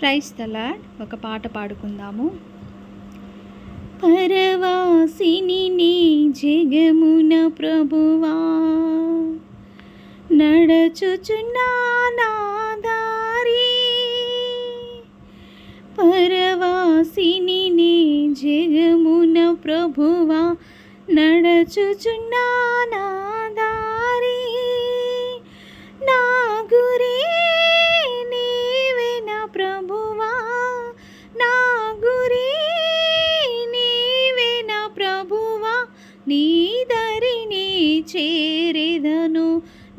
Price తలాడ్ ఒక పాట పాడుకుందాము. పరవాసిని నీ జగమున ప్రభువా నడచుచున్నా నా దారి పరవాసిని నీ జగమున ప్రభువా నడచుచున్నా నా దారి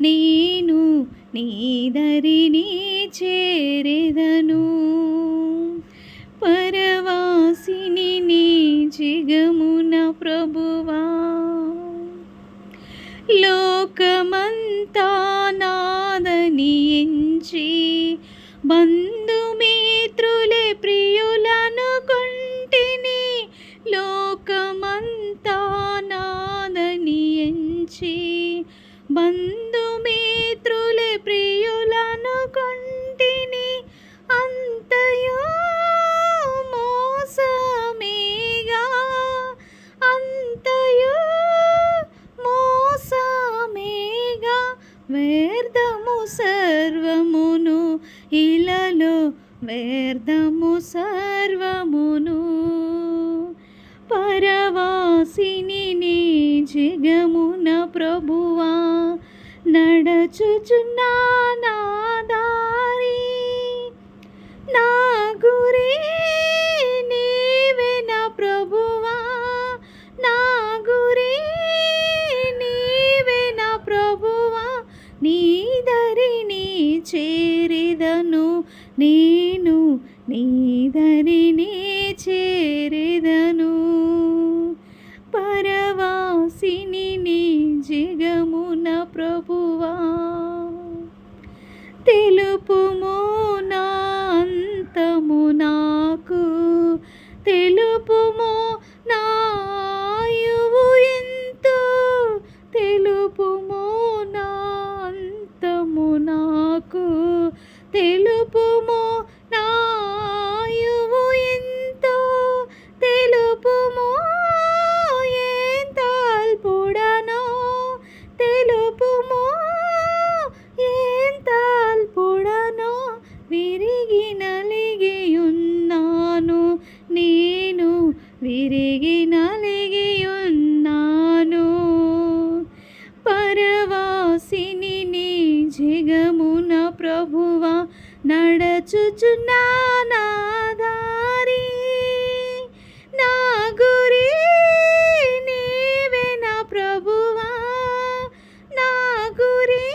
నేను నీ దరిని చేరెదను. పరవాసిని నీ జిగమున ప్రభువా. లోకమంతా నాదని ఎంచి బంధుమిత్రులే ప్రియులను కొంటిని. లోకమంతా నాదని ఎంచి బంధు సర్వమును ఇలలో వ్యర్థము సర్వమును. పరవాసిని నీ జగమున ప్రభువా నడచుచున్నా నా దారి. నా గురి నీవే నా ప్రభువా నా గురి నీవే నా ప్రభువా. నీ చేరిదను నేను నీదరిని చేరిదను. పరవాసిని నాకు తెలుపుము. నా ఎంతో తెలుపుము. ఎంత అల్పుడనో తెలుపుము. ఎంత అల్పుడనో విరిగి నలిగి ఉన్నాను. నేను విరిగిన నడచుచున్నా దారి నా గురి నీవే నా ప్రభువా. నా గురి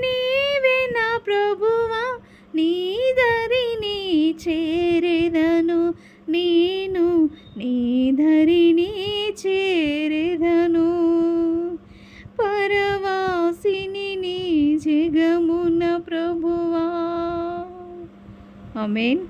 నీవే నా ప్రభువా. నీ దరిని చేరెదను నేను నీ ధరిని చేరేదను. పరవాసిని నీ జగము ప్రభువా ఆమేన్